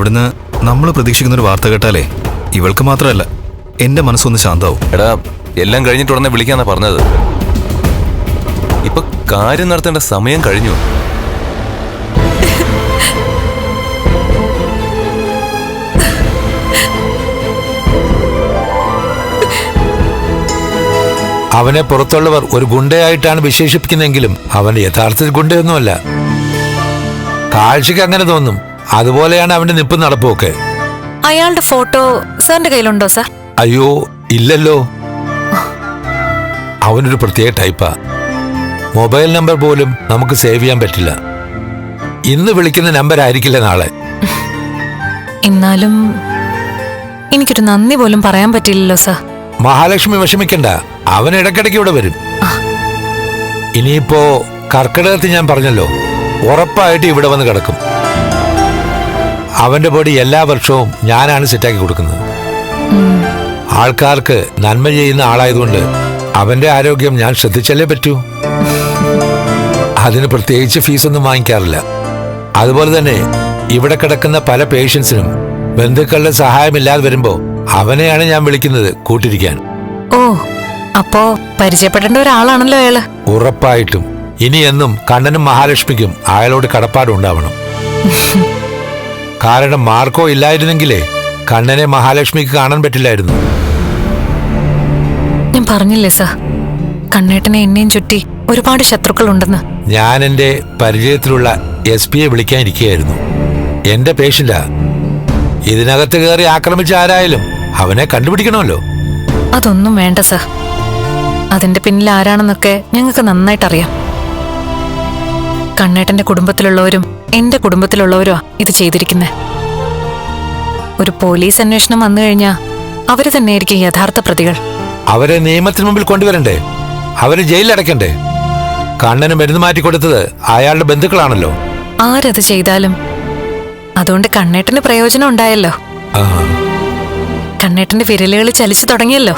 അവിടുന്ന് നമ്മൾ പ്രതീക്ഷിക്കുന്ന ഒരു വാർത്ത കേട്ടാലേ ഇവൾക്ക് മാത്രമല്ല എന്റെ മനസ്സൊന്ന് ശാന്താവും. എടാ എല്ലാം കഴിഞ്ഞിട്ട് ഉടനെ വിളിക്കാന്നാ പറഞ്ഞത്. ഇപ്പൊ കാര്യം നടത്തേണ്ട സമയം കഴിഞ്ഞു. അവനെ പുറത്തുള്ളവർ ഒരു ഗുണ്ടയായിട്ടാണ് വിശേഷിപ്പിക്കുന്നതെങ്കിലും അവൻ യഥാർത്ഥത്തിൽ ഗുണ്ടയൊന്നുമല്ല. കാഴ്ചക്ക് അങ്ങനെ തോന്നും. അതുപോലെയാണ് അവന്റെ നിപ്പ് നടപ്പുമൊക്കെ. അയാളുടെ ഫോട്ടോ സാറിന്റെ കയ്യിലുണ്ടോ സാർ? അയ്യോ ഇല്ലല്ലോ. അവനൊരു പ്രത്യേക ടൈപ്പാ. മൊബൈൽ നമ്പർ പോലും നമുക്ക് സേവ് ചെയ്യാൻ പറ്റില്ല. ഇന്ന് വിളിക്കുന്ന നമ്പർ ആയിരിക്കില്ല നാളെ. എന്നാലും എനിക്കൊരു നന്ദി പോലും പറയാൻ പറ്റില്ലല്ലോ സാർ. മഹാലക്ഷ്മി വിഷമിക്കണ്ട. അവൻ ഇടക്കിടയ്ക്ക് ഇവിടെ വരും. ഇനിയിപ്പോ കർക്കിടകത്തിൽ ഞാൻ പറഞ്ഞല്ലോ ഉറപ്പായിട്ട് ഇവിടെ വന്ന് കിടക്കും. അവന്റെ ബോഡി എല്ലാ വർഷവും ഞാനാണ് സെറ്റാക്കി കൊടുക്കുന്നത്. ആൾക്കാർക്ക് നന്മ ചെയ്യുന്ന ആളായതുകൊണ്ട് അവന്റെ ആരോഗ്യം ഞാൻ ശ്രദ്ധിച്ചല്ലേ പറ്റൂ? അതിന് പ്രത്യേകിച്ച് ഫീസൊന്നും വാങ്ങിക്കാറില്ല. അതുപോലെ തന്നെ ഇവിടെ കിടക്കുന്ന പല പേഷ്യൻസിനും ബന്ധുക്കളുടെ സഹായമില്ലാതെ വരുമ്പോ അവനെയാണ് ഞാൻ വിളിക്കുന്നത് കൂട്ടിരിക്കാൻ. ഓ അപ്പോ പരിചയപ്പെടേണ്ട ഒരാളാണല്ലോ അയാൾ. ഉറപ്പായിട്ടും. ഇനി എന്നും കണ്ണനും മഹാലക്ഷ്മിക്കും അയാളോട് കടപ്പാടുണ്ടാവണം. കാരണം മാർക്കോ ഇല്ലായിരുന്നെങ്കിലേ കണ്ണനെ മഹാലക്ഷ്മിക്ക് കാണാൻ പറ്റില്ലായിരുന്നു. ഞാൻ പറഞ്ഞില്ലേ സാർ? കണ്ണേട്ടനെ എന്നെയും ചുറ്റി ഒരുപാട് ശത്രുക്കൾ ഉണ്ടെന്ന് ഞാൻ എന്റെ പരിചയത്തിലുള്ള എസ് പിയെ വിളിക്കാനിരിക്കുകയായിരുന്നു. എന്റെ പേഷ്യന്റ ഇതിനകത്ത് കയറി ആക്രമിച്ച ആരായാലും അവനെ കണ്ടുപിടിക്കണമല്ലോ. അതൊന്നും വേണ്ട സാർ. അതിന്റെ പിന്നിൽ ആരാണെന്നൊക്കെ ഞങ്ങൾക്ക് നന്നായിട്ടറിയാം. കണ്ണേട്ടന്റെ കുടുംബത്തിലുള്ളവരും എന്റെ കുടുംബത്തിലുള്ളവരോ ഇത് ചെയ്തിരിക്കുന്നത് ഒരു പോലീസ് അന്വേഷണം വന്നു കഴിഞ്ഞാൽ അവർ തന്നെയായിരിക്കും യഥാർത്ഥ പ്രതികൾ. അവരെ നിയമത്തിന് മുമ്പിൽ കൊണ്ടുവരണ്ടേ? അവരെ ജയിലിലടക്കണ്ടേ കണ്ണന് മരുന്ന് മാറ്റി കൊടുത്തത് അയാളുടെ ബന്ധുക്കളാണല്ലോ. ആരത് ചെയ്താലും അതുകൊണ്ട് കണ്ണേട്ടന് പ്രയോജനം ഉണ്ടായല്ലോ. കണ്ണേട്ടന്റെ വിരലുകൾ ചലിച്ചു തുടങ്ങിയല്ലോ.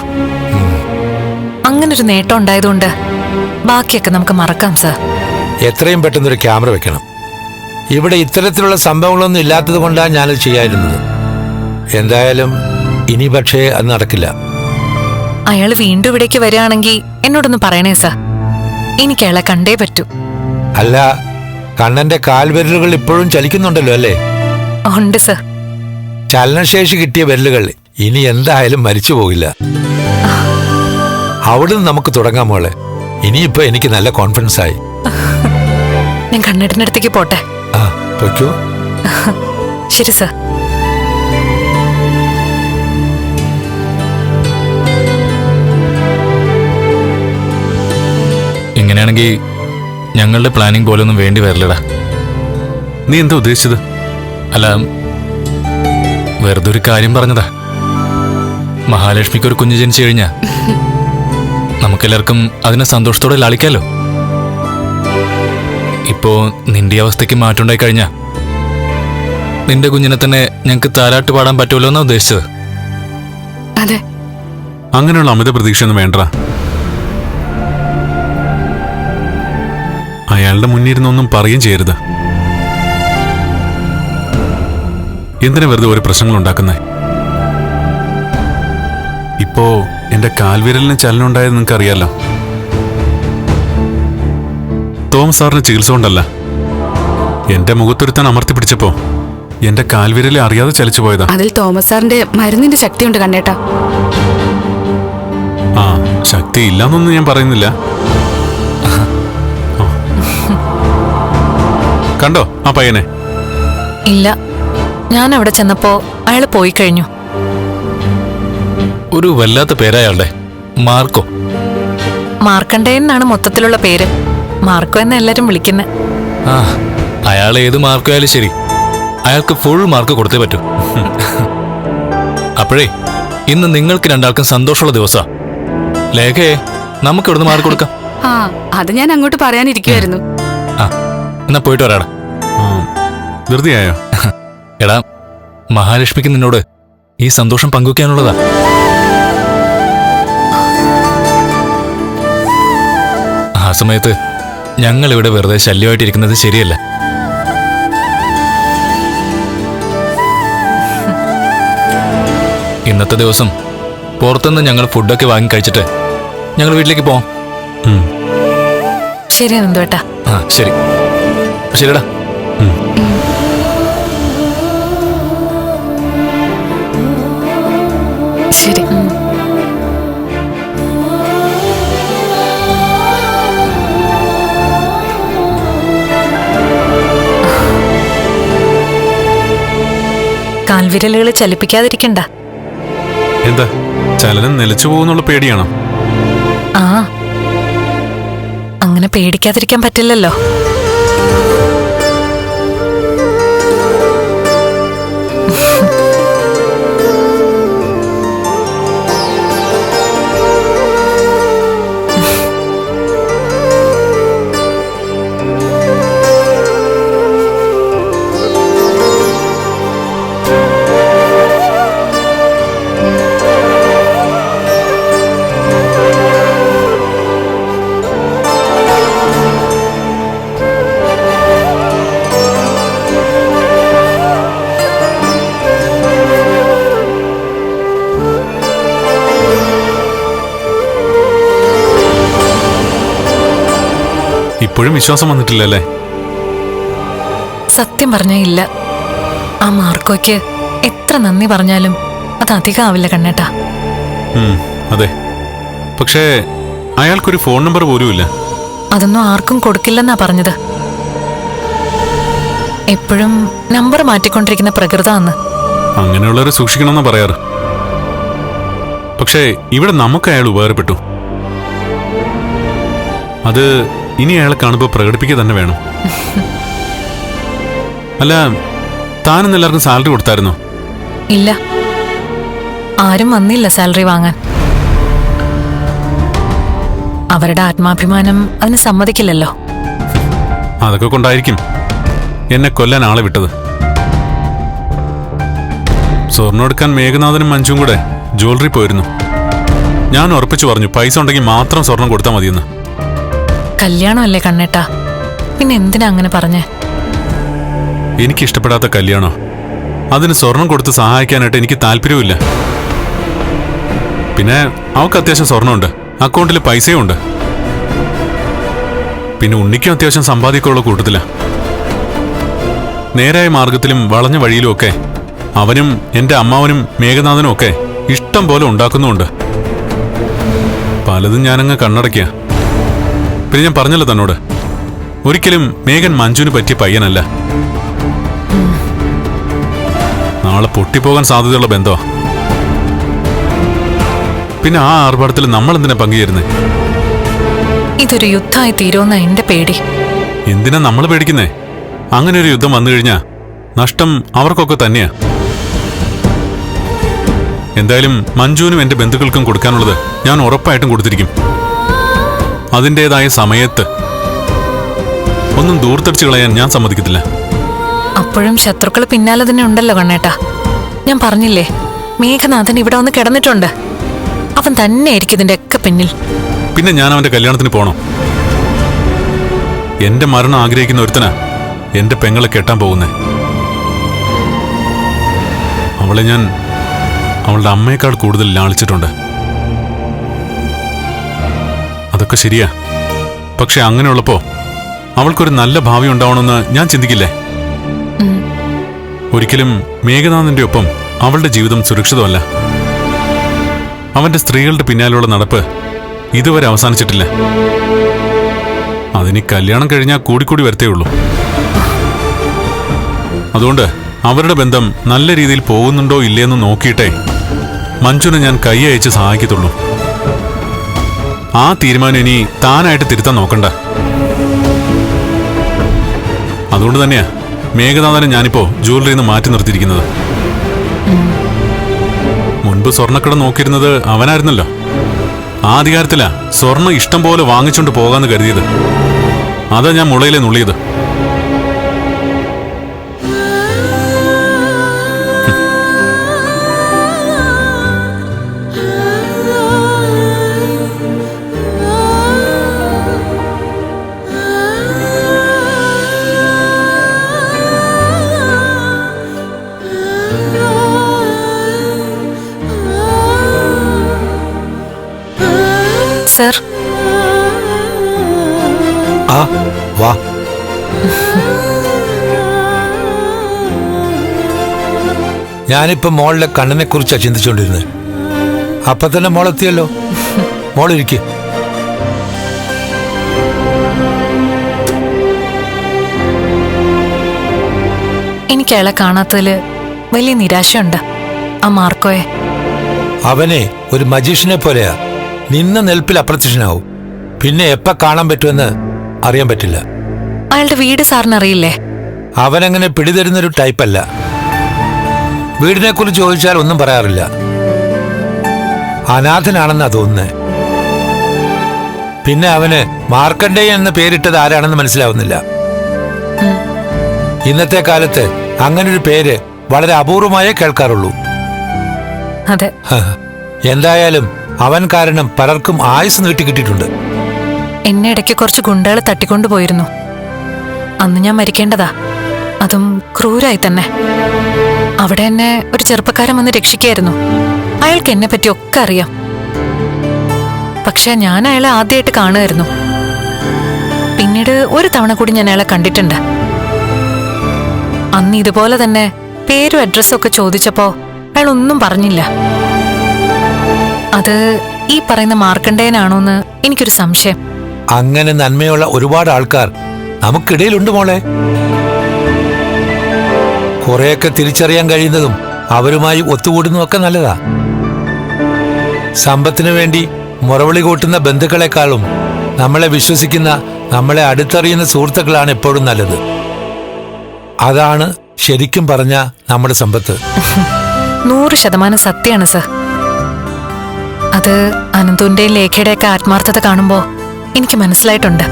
അങ്ങനൊരു നേട്ടം ഉണ്ടായതുകൊണ്ട് ബാക്കിയൊക്കെ നമുക്ക് മറക്കാം സാർ. എത്രയും പെട്ടെന്നൊരു ക്യാമറ വെക്കണം. ഇവിടെ ഇത്തരത്തിലുള്ള സംഭവങ്ങളൊന്നും ഇല്ലാത്തത് കൊണ്ടാണ് ഞാനത് ചെയ്യാതിരുന്നത്. എന്തായാലും ഇനി പക്ഷേ അത് നടക്കില്ല. അയാൾ വീണ്ടും ഇവിടേക്ക് വരികയാണെങ്കിൽ എന്നോടൊന്ന് പറയണേ സാർ. എനിക്ക് അയാളെ കണ്ടേ പറ്റൂ. അല്ല കണ്ണന്റെ കാൽവിരലുകൾ ഇപ്പോഴും ചലിക്കുന്നുണ്ടല്ലോ അല്ലേ? ഉണ്ട് സർ. ചലനശേഷി കിട്ടിയ വിരലുകൾ ഇനി എന്തായാലും മരിച്ചു പോകില്ല. അവിടുന്ന് നമുക്ക് തുടങ്ങാം മോളെ. ഇനിയിപ്പോ എനിക്ക് നല്ല കോൺഫിഡൻസ് ആയി ഞാൻ കണ്ണേട്ടന്റെ അടുത്തേക്ക് പോട്ടെ. പൊയ്ക്കോ ശരി സാർ. ഇങ്ങനെയാണെങ്കിൽ ഞങ്ങളുടെ പ്ലാനിങ് പോലൊന്നും വേണ്ടി വരില്ലടാ. നീ എന്താ ഉദ്ദേശിച്ചത്? അല്ല വെറുതെ ഒരു കാര്യം പറഞ്ഞതാ. മഹാലക്ഷ്മിക്ക് ഒരു കുഞ്ഞ് ജനിച്ചു കഴിഞ്ഞാ. നമുക്കെല്ലാവർക്കും അതിനെ സന്തോഷത്തോടെ ലാളിക്കാലോ? ഇപ്പോ നിന്റെ അവസ്ഥയ്ക്ക് മാറ്റമുണ്ടായി കഴിഞ്ഞ? നിന്റെ കുഞ്ഞിനെ തന്നെ ഞങ്ങൾക്ക് താരാട്ട് പാടാൻ പറ്റുമല്ലോ എന്നാ ഉദ്ദേശിച്ചത്? അതെ. അങ്ങനെയുള്ള അമിത പ്രതീക്ഷയൊന്നും വേണ്ട. അയാളുടെ മുന്നിരുന്നൊന്നും പറയുകയും ചെയ്യരുത്. എന്തിനാ വെറുതെ ഒരു പ്രശ്നങ്ങൾ ഉണ്ടാക്കുന്നേ? ഇപ്പോ എന്റെ കാൽവിരലിന് ചലനം ഉണ്ടായത് നിങ്ങൾക്ക് അറിയാലോ തോമസ് സാറിന് ചികിത്സ കൊണ്ടല്ല. എന്റെ മുഖത്തൊരുത്തൻ അമർത്തി പിടിച്ചപ്പോ എന്റെ കാൽവിരലെ അറിയാതെ ചലിച്ചു പോയതാ. അതിൽ തോമസ് സാറിന്റെ മരുന്നിന്റെ ശക്തിയുണ്ട് കണ്ടേട്ടാ ആ ശക്തി ഇല്ലെന്നൊന്നും ഞാൻ പറയുന്നില്ല. കണ്ടോ ആ പയ്യനെ? ഇല്ല ഞാൻ അവിടെ ചെന്നപ്പോ അയാൾ പോയി കഴിഞ്ഞു. ഒരു വല്ലാത്ത പേരായാളുടെ മാർക്കോ? മാർക്കണ്ടേ എന്നാണ് മൊത്തത്തിലുള്ള പേര്. മാർക്കോ എന്ന എല്ലാരും വിളിക്കുന്നത് ആ അയാൾ ഏത് മാർക്കോ ആയാലും ശരി. അയാൾക്ക് ഫുൾ മാർക്ക് കൊടുത്തേ പറ്റൂ. അപ്പോഴേ ഇന്ന് നിങ്ങൾക്ക് രണ്ടാൾക്കും സന്തോഷമുള്ള ദിവസാ ലേഖയെ നമുക്ക് ഇവിടുന്ന് മാർക്ക് കൊടുക്കാം. ആ അത് ഞാൻ അങ്ങോട്ട് പറയാനിരിക്കുമായിരുന്നു ആ എന്നാ പോയിട്ട് വരാടാ. ധൃതിയായോ എടാ മഹാലക്ഷ്മിക്ക് നിന്നോട് ഈ സന്തോഷം പങ്കുവയ്ക്കാനുള്ളതാ ആ സമയത്ത് ഞങ്ങൾ ഇവിടെ വെറുതെ ശല്യമായിട്ടിരിക്കുന്നത് ശരിയല്ല. ഇന്നത്തെ ദിവസം പുറത്തുനിന്ന് ഞങ്ങൾ ഫുഡൊക്കെ വാങ്ങി കഴിച്ചിട്ട് ഞങ്ങൾ വീട്ടിലേക്ക് പോവാം. ശരി ആ ശരി. ശരിടാ കാൽവിരലുകൾ ചലിപ്പിക്കാതിരിക്കണ്ട. എന്താ? ചലനം നിലച്ചു പോകുന്നുള്ള പേടിയാണോ? ആ. അങ്ങനെ പേടിക്കാതിരിക്കാൻ പറ്റില്ലല്ലോ. ഇപ്പോഴും വിശ്വാസം വന്നിട്ടില്ലല്ലേ? സത്യം പറഞ്ഞ ഇല്ല. ആ മാർക്കോയ്ക്ക് എത്ര നന്ദി പറഞ്ഞാലും അത് അധികമാവില്ല കണ്ണേട്ടാ. അതെ. പക്ഷേ അയാൾക്കൊരു ഫോൺ നമ്പർ പോലും ഇല്ല. അതൊന്നും ആർക്കും കൊടുക്കില്ലെന്നാ പറഞ്ഞത്. എപ്പോഴും നമ്പർ മാറ്റിക്കൊണ്ടിരിക്കുന്ന പ്രകൃതാന്ന്. അങ്ങനെയുള്ളവരെ സൂക്ഷിക്കണമെന്നാ പറയാറ്. പക്ഷേ ഇവിടെ നമുക്ക് അയാൾ ഉപകാരപ്പെട്ടു. അത് ഇനി അയാളെ കാണുമ്പോൾ പ്രകടിപ്പിക്കുക തന്നെ വേണം. അല്ല താനെന്ന് എല്ലാവർക്കും സാലറി കൊടുത്തായിരുന്നോ? ഇല്ല. ആരും വന്നില്ല സാലറി വാങ്ങാൻ. അവരുടെ ആത്മാഭിമാനം അതിന് സമ്മതിക്കില്ലല്ലോ. അതൊക്കെ കൊണ്ടായിരിക്കും എന്നെ കൊല്ലാൻ ആളെ വിട്ടത്. സ്വർണം എടുക്കാൻ മേഘനാഥനും മഞ്ജുവും കൂടെ ജ്വല്ലറി പോയിരുന്നു. ഞാൻ ഉറപ്പിച്ചു പറഞ്ഞു പൈസ ഉണ്ടെങ്കിൽ മാത്രം സ്വർണം കൊടുത്താൽ മതിയെന്ന്. കല്യാണമല്ലേ കണ്ണേട്ടാ? പിന്നെ എന്തിനാ അങ്ങനെ പറഞ്ഞേ? എനിക്ക് ഇഷ്ടപ്പെടാത്ത കല്യാണോ? അതിന് സ്വർണം കൊടുത്ത് സഹായിക്കാനായിട്ട് എനിക്ക് താല്പര്യവുമില്ല. പിന്നെ അവൾക്ക് അത്യാവശ്യം സ്വർണമുണ്ട് അക്കൗണ്ടിൽ പൈസയും ഉണ്ട്. പിന്നെ ഉണ്ണിക്കും അത്യാവശ്യം സമ്പാദിക്കമുള്ള കൂട്ടത്തില. നേരായ മാർഗത്തിലും വളഞ്ഞ വഴിയിലും ഒക്കെ അവനും എന്റെ അമ്മാവനും മേഘനാഥനും ഒക്കെ ഇഷ്ടം പോലെ ഉണ്ടാക്കുന്നുമുണ്ട്. പലതും ഞാനങ്ങ് കണ്ണടയ്ക്കുക പിന്നെ ഞാൻ പറഞ്ഞല്ലോ തന്നോട്. ഒരിക്കലും മേഘൻ മഞ്ജുവിന് പറ്റിയ പയ്യനല്ല. നാളെ പൊട്ടിപ്പോകാൻ സാധ്യതയുള്ള ബന്ധമാ പിന്നെ ആ ആർഭാടത്തിൽ നമ്മൾ എന്തിനാ പങ്കുചേരുന്നേ? ഇതൊരു യുദ്ധമായി തീരുമെന്ന എന്റെ പേടി. എന്തിനാ നമ്മൾ പേടിക്കുന്നേ? അങ്ങനെ ഒരു യുദ്ധം വന്നു കഴിഞ്ഞാ നഷ്ടം അവർക്കൊക്കെ തന്നെയാ. എന്തായാലും മഞ്ജുവിനും എന്റെ ബന്ധുക്കൾക്കും കൊടുക്കാനുള്ളത് ഞാൻ ഉറപ്പായിട്ടും കൊടുത്തിരിക്കും. അതിന്റെതായ സമയത്ത്. ഒന്നും ദൂർത്തടിച്ചു കളയാൻ ഞാൻ സമ്മതിക്കത്തില്ല. അപ്പോഴും ശത്രുക്കൾ പിന്നാലെ തന്നെ ഉണ്ടല്ലോ കണ്ണേട്ടാ. ഞാൻ പറഞ്ഞില്ലേ മേഘനാഥൻ ഇവിടെ വന്ന് കിടന്നിട്ടുണ്ട്. അവൻ തന്നെയായിരിക്കും ഇതിന്റെ ഒക്കെ പിന്നിൽ. പിന്നെ ഞാൻ അവന്റെ കല്യാണത്തിന് പോണോ? എന്റെ മരണം ആഗ്രഹിക്കുന്ന ഒരുത്തനാ എന്റെ പെങ്ങളെ കെട്ടാൻ പോകുന്നേ. അവളെ ഞാൻ അവളുടെ അമ്മയേക്കാൾ കൂടുതൽ ലാളിച്ചിട്ടുണ്ട്. അതൊക്കെ ശരിയാ. പക്ഷെ അങ്ങനെയുള്ളപ്പോ അവൾക്കൊരു നല്ല ഭാവി ഉണ്ടാവണമെന്ന് ഞാൻ ചിന്തിക്കില്ലേ? ഒരിക്കലും മേഘനാഥന്റെ ഒപ്പം അവളുടെ ജീവിതം സുരക്ഷിതമല്ല. അവന്റെ സ്ത്രീകളുടെ പിന്നാലെയുള്ള നടപ്പ് ഇതുവരെ അവസാനിച്ചിട്ടില്ല. അതിന് കല്യാണം കഴിഞ്ഞാൽ കൂടിക്കൂടി വരത്തേ ഉള്ളൂ. അതുകൊണ്ട് അവരുടെ ബന്ധം നല്ല രീതിയിൽ പോകുന്നുണ്ടോ ഇല്ലയെന്ന് നോക്കിയിട്ടേ മഞ്ജുനെ ഞാൻ കൈ അയച്ച് സഹായിക്കത്തുള്ളൂ. ആ തീരുമാനം ഇനി താനായിട്ട് തിരുത്താൻ നോക്കണ്ട. അതുകൊണ്ട് തന്നെയാ മേഘനാഥനെ ഞാനിപ്പോ ജ്വല്ലറിയിൽ നിന്ന് മാറ്റി നിർത്തിയിരിക്കുന്നത്. മുൻപ് സ്വർണക്കട നോക്കിയിരുന്നത് അവനായിരുന്നല്ലോ. ആ അധികാരത്തിലാ സ്വർണം ഇഷ്ടം പോലെ വാങ്ങിച്ചുകൊണ്ട് പോകാന്ന് കരുതിയത്. അതാ ഞാൻ മുളയിലെ നുള്ളിയത്. സർ. ആ വാ. ഞാനിപ്പോ മോളുടെ കണ്ണിനെ കുറിച്ചാ ചിന്തിച്ചുകൊണ്ടിരുന്നത് അപ്പൊ തന്നെ മോളെത്തിയല്ലോ. മോളിരിക്കുക എനിക്ക് അയാളെ കാണാത്തതിൽ വലിയ നിരാശയുണ്ട്. ആ മാർക്കോയെ. അവനെ ഒരു മജീഷ്യനെ പോലെയാ. നിന്ന നെൽപ്പിൽ അപ്രത്യക്ഷനാവും. പിന്നെ എപ്പ കാണാൻ പറ്റുമെന്ന് അറിയാൻ പറ്റില്ല. അയാളുടെ വീട് സാറിന് അറിയില്ലേ അവനങ്ങനെ പിടിതരുന്നൊരു ടൈപ്പല്ല. വീടിനെ കുറിച്ച് ചോദിച്ചാൽ ഒന്നും പറയാറില്ല. അനാഥനാണെന്നാ തോന്നുന്നേ. പിന്നെ അവന് മാർക്കണ്ടേ എന്ന് പേരിട്ടത് ആരാണെന്ന് മനസ്സിലാവുന്നില്ല. ഇന്നത്തെ കാലത്ത് അങ്ങനൊരു പേര് വളരെ അപൂർവമായേ കേൾക്കാറുള്ളൂ. അതെ. എന്തായാലും അവൻ കാരണം പലർക്കും ആയുസ് നീട്ടിക്കിട്ടിട്ടുണ്ട് എന്നെ ഇടയ്ക്ക് കുറച്ച് ഗുണ്ടകൾ തട്ടിക്കൊണ്ടുപോയിരുന്നു അന്ന് ഞാൻ മരിക്കേണ്ടതാ. അതും ക്രൂരായി തന്നെ. അവിടെ എന്നെ ഒരു ചെറുപ്പക്കാരൻ വന്ന് രക്ഷിക്കായിരുന്നു. അയാൾക്ക് എന്നെ പറ്റി ഒക്കെ അറിയാം. പക്ഷെ ഞാൻ അയാളെ ആദ്യമായിട്ട് കാണുമായിരുന്നു. പിന്നീട് ഒരു തവണ കൂടി ഞാൻ അയാളെ കണ്ടിട്ടുണ്ട്. അന്ന് ഇതുപോലെ തന്നെ പേരും അഡ്രസ്സും ഒക്കെ ചോദിച്ചപ്പോ അയാൾ ഒന്നും പറഞ്ഞില്ല. അത് ഈ പറയുന്ന മാർക്കണ്ടേനാണോന്ന് എനിക്കൊരു സംശയം. അങ്ങനെ നന്മയുള്ള ഒരുപാട് ആൾക്കാർ നമുക്കിടയിലുണ്ട് മോളെ. കുറെയൊക്കെ തിരിച്ചറിയാൻ കഴിയുന്നതും അവരുമായി ഒത്തുകൂടുന്നതൊക്കെ നല്ലതാ. സമ്പത്തിനു വേണ്ടി മുറവിളി കൂട്ടുന്ന ബന്ധുക്കളെക്കാളും നമ്മളെ വിശ്വസിക്കുന്ന നമ്മളെ അടുത്തറിയുന്ന സുഹൃത്തുക്കളാണ് എപ്പോഴും നല്ലത്. അതാണ് ശരിക്കും പറഞ്ഞ നമ്മുടെ സമ്പത്ത്. നൂറ് ശതമാനം സത്യമാണ് സർ. അത് അനന്തുവിന്റെയും ലേഖയുടെയൊക്കെ ആത്മാർത്ഥത കാണുമ്പോ എനിക്ക് മനസ്സിലായിട്ടുണ്ട്.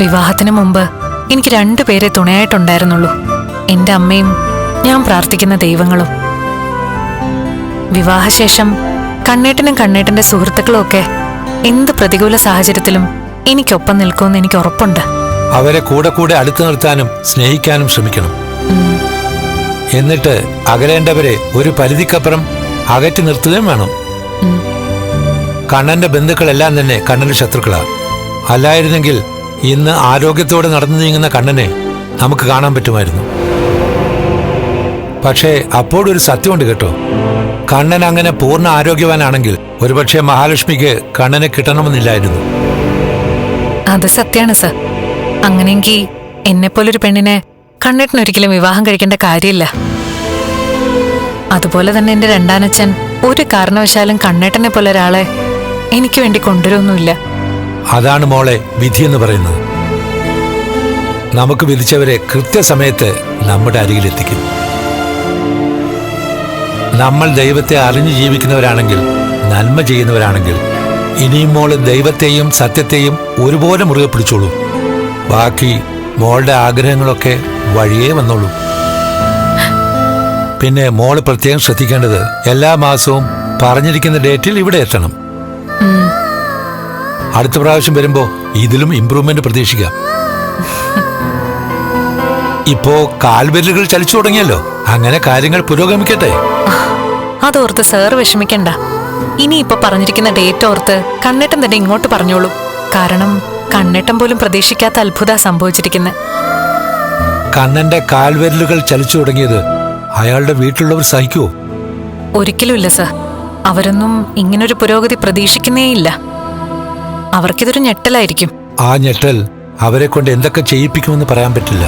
വിവാഹത്തിന് മുമ്പ് എനിക്ക് രണ്ടുപേരെ തുണയായിട്ടുണ്ടായിരുന്നുള്ളൂ. എന്റെ അമ്മയും ഞാൻ പ്രാർത്ഥിക്കുന്ന ദൈവങ്ങളും. വിവാഹശേഷം കണ്ണേട്ടനും കണ്ണേട്ടന്റെ സുഹൃത്തുക്കളും ഒക്കെ എന്ത് പ്രതികൂല സാഹചര്യത്തിലും എനിക്കൊപ്പം നിൽക്കുമെന്ന് എനിക്ക് ഉറപ്പുണ്ട്. അവരെ കൂടെ കൂടെ അടുത്തു നിർത്താനും സ്നേഹിക്കാനും ശ്രമിക്കണം. എന്നിട്ട് അകലേണ്ടവരെ ഒരു പരിധിക്കപ്പുറം അകറ്റി നിർത്തുകയും വേണം. കണ്ണന്റെ ബന്ധുക്കളെല്ലാം തന്നെ കണ്ണന്റെ ശത്രുക്കളാ. അല്ലായിരുന്നെങ്കിൽ ഇന്ന് ആരോഗ്യത്തോടെ നടന്നു നീങ്ങുന്ന കണ്ണനെ നമുക്ക് കാണാൻ പറ്റുമായിരുന്നു. പക്ഷേ അപ്പോഴൊരു സത്യമുണ്ട് കേട്ടോ. കണ്ണൻ അങ്ങനെ പൂർണ ആരോഗ്യവാനാണെങ്കിൽ ഒരുപക്ഷെ മഹാലക്ഷ്മിക്ക് കണ്ണനെ കിട്ടണമെന്നില്ലായിരുന്നു. അത് സത്യാണ് സർ. അങ്ങനെയെങ്കിൽ എന്നെപ്പോലൊരു പെണ്ണിനെ കണ്ണേട്ടനൊരിക്കലും വിവാഹം കഴിക്കേണ്ട കാര്യമില്ല. അതുപോലെ തന്നെ എന്റെ രണ്ടാനച്ഛൻ ഒരു കാരണവശാലും കണ്ണേട്ടനെ പോലെ ഒരാളെ എനിക്ക് വേണ്ടി കൊണ്ടുവരൊന്നുമില്ല അതാണ് മോളെ വിധി എന്ന് പറയുന്നത്. നമുക്ക് വിധിച്ചവരെ കൃത്യസമയത്ത് നമ്മുടെ അരികിലെത്തിക്കും നമ്മൾ ദൈവത്തെ അറിഞ്ഞു ജീവിക്കുന്നവരാണെങ്കിൽ നന്മ ചെയ്യുന്നവരാണെങ്കിൽ ഇനിയും മോൾ ദൈവത്തെയും സത്യത്തെയും ഒരുപോലെ മുറുകെ പിടിച്ചോളൂ. ബാക്കി മോളുടെ ആഗ്രഹങ്ങളൊക്കെ വഴിയേ വന്നോളൂ. പിന്നെ മോൾ പ്രത്യേകം ശ്രദ്ധിക്കേണ്ടത് എല്ലാ മാസവും പറഞ്ഞിരിക്കുന്ന ഡേറ്റിൽ ഇവിടെ എത്തണം. അടുത്ത പ്രാവശ്യം വരുമ്പോ ഇതിലും ഇമ്പ്രൂവ്മെന്റ് പ്രതീക്ഷിക്കാം. ഇപ്പോ കാൽവിരലുകൾ ചലിച്ചു തുടങ്ങിയല്ലോ. അങ്ങനെ കാര്യങ്ങൾ പുരോഗമിക്കട്ടെ. അതോർത്ത് സാർ വിഷമിക്കണ്ട. ഇനി ഇപ്പൊ പറഞ്ഞിരിക്കുന്ന ഡേറ്റ് ഓർത്ത് കണ്ണേട്ടൻ തന്നെ ഇങ്ങോട്ട് പറഞ്ഞോളൂ. കാരണം കണ്ണേട്ടൻ പോലും പ്രതീക്ഷിക്കാത്ത അത്ഭുത സംഭവിച്ചിരിക്കുന്നത് കണ്ണന്റെ കാൽവിരലുകൾ ചലിച്ചു തുടങ്ങിയത് അയാളുടെ വീട്ടിലുള്ളവർ സഹിക്കുവോ? ഒരിക്കലുമില്ല സർ. അവരൊന്നും ഇങ്ങനൊരു പുരോഗതി പ്രതീക്ഷിക്കുന്നേയില്ല അവർക്കിതൊരു ഞെട്ടലായിരിക്കും. ആ ഞെട്ടൽ അവരെ കൊണ്ട് എന്തൊക്കെ ചെയ്യിപ്പിക്കുമെന്ന് പറയാൻ പറ്റില്ല.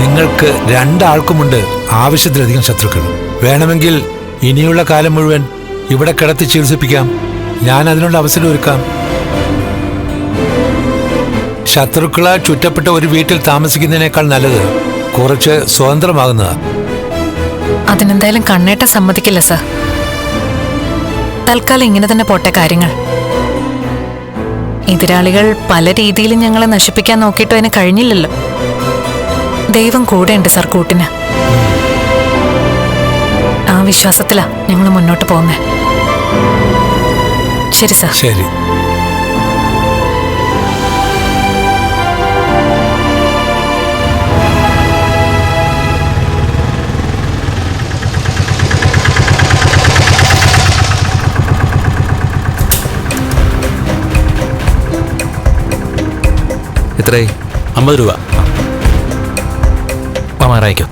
നിങ്ങൾക്ക് രണ്ടാൾക്കുമുണ്ട് ആവശ്യത്തിലധികം ശത്രുക്കൾ. വേണമെങ്കിൽ ഇനിയുള്ള കാലം മുഴുവൻ ഇവിടെ കിടത്തി ചികിത്സിപ്പിക്കാം. ഞാൻ അതിനുള്ള അവസരം ഒരുക്കാം. ശത്രുക്കളാൽ ചുറ്റപ്പെട്ട ഒരു വീട്ടിൽ താമസിക്കുന്നതിനേക്കാൾ നല്ലത് കുറച്ച് സ്വതന്ത്രമാകുന്നതാ. അതിനെന്തായാലും കണ്ണേട്ട സമ്മതിക്കില്ല സർ. തൽക്കാലം ഇങ്ങനെ തന്നെ പോട്ടെ കാര്യങ്ങൾ. എതിരാളികൾ പല രീതിയിലും ഞങ്ങളെ നശിപ്പിക്കാൻ നോക്കിയിട്ട് അതിന് കഴിഞ്ഞില്ലല്ലോ. ദൈവം കൂടെയുണ്ട് സർ കൂട്ടിന്. ആ വിശ്വാസത്തിലാ ഞങ്ങൾ മുന്നോട്ട് പോകുന്നേ. ശരി സർ. ശരി. എത്രയായി? അമ്പത് രൂപ. മാറായിക്കോ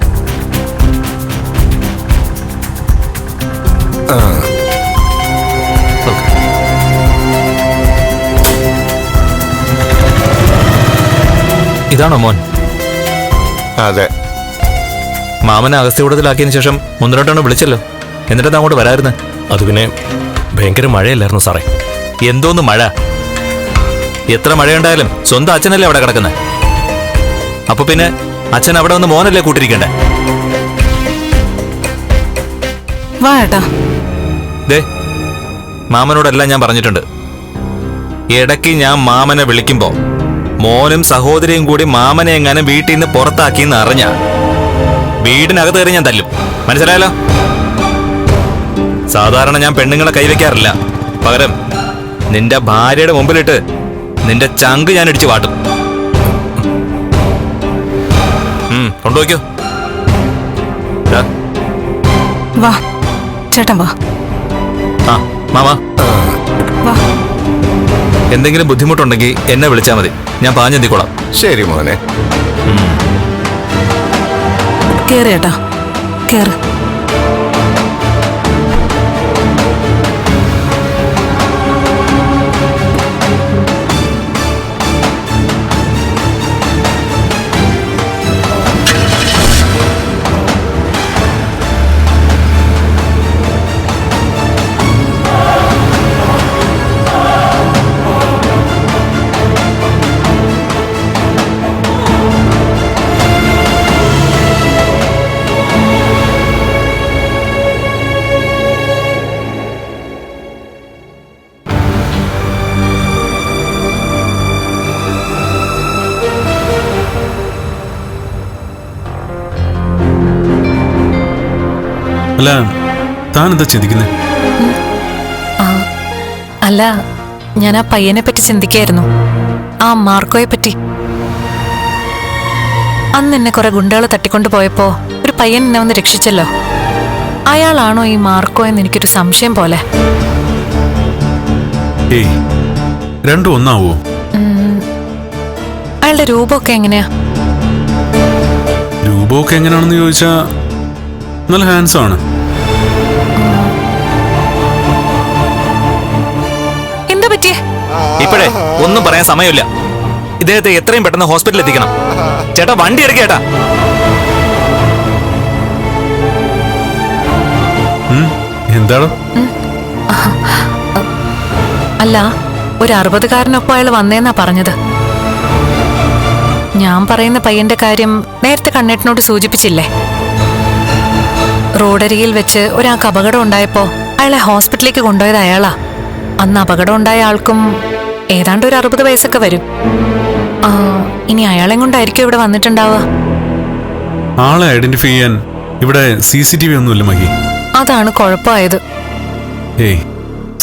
ഇതാണോ മോൻ? അതെ. മാമനെ അഗസ്ത്യകൂടത്തിലാക്കിയതിനു ശേഷം ഒന്ന് രണ്ടെണ്ണം വിളിച്ചല്ലോ. എന്നിട്ട് അങ്ങോട്ട് വരായിരുന്നു അത് പിന്നെ ഭയങ്കര മഴയല്ലായിരുന്നു സാറേ. എന്തോന്ന് മഴ? എത്ര മഴയുണ്ടായാലും സ്വന്തം അച്ഛനല്ലേ അവിടെ കിടക്കുന്നത് അപ്പൊ പിന്നെ അച്ഛൻ അവിടെ വന്ന് മോനല്ലേ കൂട്ടിരിക്കണ്ടേ? വാ ഏട്ടാ. ദേ മാമനോടെല്ലാം ഞാൻ പറഞ്ഞിട്ടുണ്ട്. ഇടയ്ക്ക് ഞാൻ മാമനെ വിളിക്കുമ്പോ മോനും സഹോദരിയും കൂടി മാമനെ എങ്ങാനും വീട്ടിൽ നിന്ന് പുറത്താക്കിയെന്ന് അറിഞ്ഞ വീടിനകത്ത് കയറി ഞാൻ തല്ലും. മനസ്സിലായല്ലോ? സാധാരണ ഞാൻ പെണ്ണുങ്ങളെ കൈവയ്ക്കാറില്ല. പകരം നിന്റെ ഭാര്യയുടെ മുമ്പിലിട്ട് നിന്റെ ചങ്ക് ഞാൻ അടിച്ചു വാട്ടും. കൊണ്ടുപോയിക്കോ. വാ ചേട്ടൻ വാ. ആ മാമാ. വാ. എന്തെങ്കിലും ബുദ്ധിമുട്ടുണ്ടെങ്കിൽ എന്നെ വിളിച്ചാൽ മതി. ഞാൻ പാഞ്ഞെന്തിക്കോളാം ശരി മോനെ. കേറിയേട്ടാ കേറി കേറ്. അല്ല താൻ എന്താ ചിന്തിക്കുന്നത് അല്ല ഞാൻ ആ പയ്യനെ പറ്റി ചിന്തിക്കായിരുന്നു. ആ മാർക്കോയെ പറ്റി. അന്ന് എന്നെ കുറെ ഗുണ്ടകൾ തട്ടിക്കൊണ്ട് പോയപ്പോ ഒരു പയ്യൻ എന്നെ ഒന്ന് രക്ഷിച്ചല്ലോ. അയാളാണോ ഈ മാർക്കോ എന്ന് എനിക്കൊരു സംശയം പോലെ. ഏയ് രണ്ടും ഒന്നാവോ? അയാളുടെ രൂപമൊക്കെ എങ്ങനെയാ? രൂപമൊക്കെ എങ്ങനെയാണെന്ന് ചോദിച്ചാ നല്ല ഹാൻസാണ് ആണ്. ഒന്നും പറയാൻ സമയമില്ല. ഇദ്ദേഹത്തെ എത്രയും പെട്ടെന്ന് ഹോസ്പിറ്റലിൽ എത്തിക്കണം. ചേട്ടാ വണ്ടി എടുക്കേട്ടാ എന്താണ്? അല്ല ഒരു അറുപതുകാരനൊപ്പം അയാൾ വന്നേന്നാ പറഞ്ഞത്. ഞാൻ പറയുന്ന പയ്യന്റെ കാര്യം നേരത്തെ കണ്ണേട്ടനോട് സൂചിപ്പിച്ചില്ലേ? റോഡരികിൽ വെച്ച് ഒരാൾക്ക് അപകടം ഉണ്ടായപ്പോ അയാളെ ഹോസ്പിറ്റലിലേക്ക് കൊണ്ടുപോയത് അയാളാ. അന്ന് അപകടം ഉണ്ടായ ആൾക്കും ഏതാണ്ട് ഒരു അറുപത് വയസ്സൊക്കെ വരും. ഇനി അയാളെ കൊണ്ടായിരിക്കും ഇവിടെ വന്നിട്ടുണ്ടാവുക. ആളെ ഐഡന്റിഫൈ ചെയ്യാൻ ഇവിടെ സി സി ടി വി ഒന്നുമില്ല മഹി. അതാണ് കുഴപ്പമായത്. ഏയ്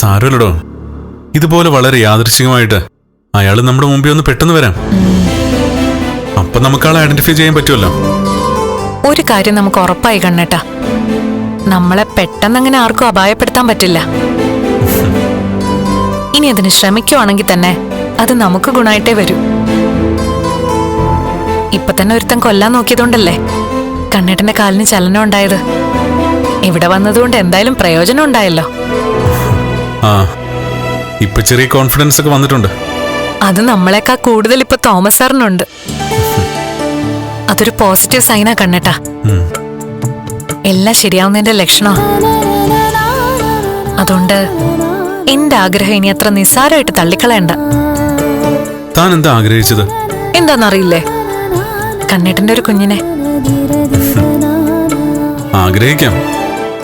സാരമില്ലടോ. ഇതുപോലെ വളരെ യാദൃശികമായിട്ട് അയാൾ നമ്മുടെ മുമ്പിൽ ഒന്ന് പെട്ടെന്ന് വരാം. അപ്പൊ നമുക്ക് ആളെ ഐഡന്റിഫൈ ചെയ്യാൻ പറ്റുമല്ലോ. ഒരു കാര്യം നമുക്ക് ഉറപ്പായി കണ്ണേട്ടാ. നമ്മളെ പെട്ടെന്ന് അങ്ങനെ ആർക്കും അപായപ്പെടുത്താൻ പറ്റില്ല. ഇനി അതിന് ശ്രമിക്കുവാണെങ്കിൽ തന്നെ അത് നമുക്ക് ഗുണമായിട്ടേ വരൂ. ഇപ്പൊ തന്നെ ഒരുത്തൻ കൊല്ലാൻ നോക്കിയതുകൊണ്ടല്ലേ? കണ്ണേട്ടന്റെ കാലിന് ചലനം ഉണ്ടായത്. ഇവിടെ വന്നതുകൊണ്ട് എന്തായാലും പ്രയോജനം ഉണ്ടായല്ലോ. ആ ഇപ്പൊ ചെറിയ കോൺഫിഡൻസ് ഒക്കെ വന്നിട്ടുണ്ട്. അത് നമ്മളെക്കാ കൂടുതൽ ഇപ്പൊ തോമസ് സാറിനുണ്ട്. അതൊരു പോസിറ്റീവ് സൈനാ കണ്ണേട്ടാ. എല്ലാം ശരിയാവുന്നതിന്റെ ലക്ഷണോ? അതുകൊണ്ട് എന്റെ ആഗ്രഹം ഇനി അത്ര നിസ്സാരമായിട്ട് തള്ളിക്കളയണ്ട. താൻ എന്താ ആഗ്രഹിച്ചത്? എന്താന്നറിയില്ലേ? കണ്ണേട്ടന്റെ ഒരു കുഞ്ഞിനെ. ആഗ്രഹിക്കാം.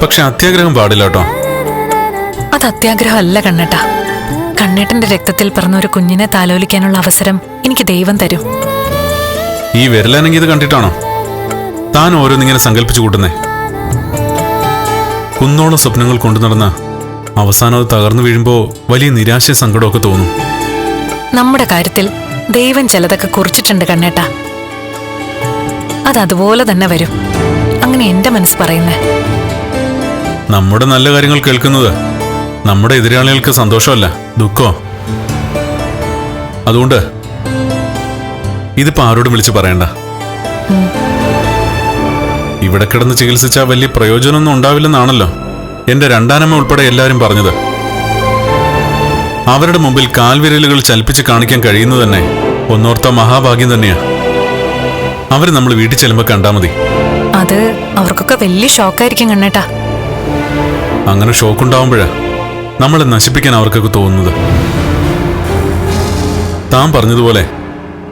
പക്ഷെ അത്യാഗ്രഹം പാടില്ല കേട്ടോ. അത് അത്യാഗ്രഹം അല്ല കണ്ണേട്ട. കണ്ണേട്ടന്റെ രക്തത്തിൽ പിറന്ന ഒരു കുഞ്ഞിനെ താലോലിക്കാനുള്ള അവസരം എനിക്ക് ദൈവം തരും. ഈ വിരലാണെങ്കിൽ ഇത് കണ്ടിട്ടാണോ? താൻ ഓരോന്നിങ്ങനെ സങ്കല്പിച്ചു കൂട്ടുന്നേ. കുന്നോളം സ്വപ്നങ്ങൾ കൊണ്ടു നടന്ന അവസാനം അത് തകർന്നു വീഴുമ്പോൾ വലിയ നിരാശ സങ്കടമൊക്കെ തോന്നും. നമ്മുടെ കാര്യത്തിൽ ദൈവം ചിലതൊക്കെ കുറിച്ചിട്ടുണ്ട് കണ്ണേട്ട. അത് അതുപോലെ തന്നെ വരും. അങ്ങനെ എന്റെ മനസ്സ് പറയുന്നേ. നമ്മുടെ നല്ല കാര്യങ്ങൾ കേൾക്കുന്നത് നമ്മുടെ എതിരാളികൾക്ക് സന്തോഷമല്ല ദുഃഖോ അതുകൊണ്ട് ഇതിപ്പോ ആരോടും വിളിച്ചു പറയണ്ട. ഇവിടെ കിടന്ന് ചികിത്സിച്ചാൽ വലിയ പ്രയോജനമൊന്നും ഉണ്ടാവില്ലെന്നാണല്ലോ. എന്റെ രണ്ടാനമ്മ ഉൾപ്പെടെ എല്ലാവരും പറഞ്ഞത്. അവരുടെ മുമ്പിൽ കാൽവിരലുകൾ ചലിപ്പിച്ച് കാണിക്കാൻ കഴിയുന്നത് തന്നെ ഒന്നോർത്ത മഹാഭാഗ്യം തന്നെയാ. അവർ നമ്മൾ വീട്ടിൽ ചെല്ലുമ്പോ കണ്ടാ മതി. അത് അവർക്കൊക്കെ വലിയ ഷോക്കായിരിക്കും കണ്ണേട്ടാ. അങ്ങനെ ഷോക്ക് ഉണ്ടാവുമ്പോഴാ നമ്മളെ നശിപ്പിക്കാൻ അവർക്കൊക്കെ തോന്നുന്നത്. താൻ പറഞ്ഞതുപോലെ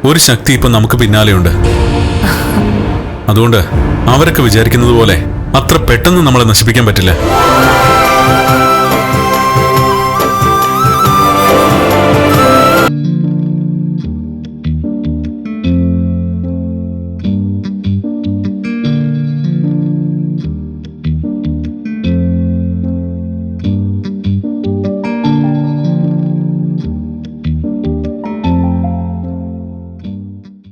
ഒരു ശക്തി ഇപ്പൊ നമുക്ക് പിന്നാലെയുണ്ട്. അതുകൊണ്ട് അവരൊക്കെ വിചാരിക്കുന്നത് പോലെ അത്ര പെട്ടെന്ന് നമ്മളെ നശിപ്പിക്കാൻ പറ്റില്ല.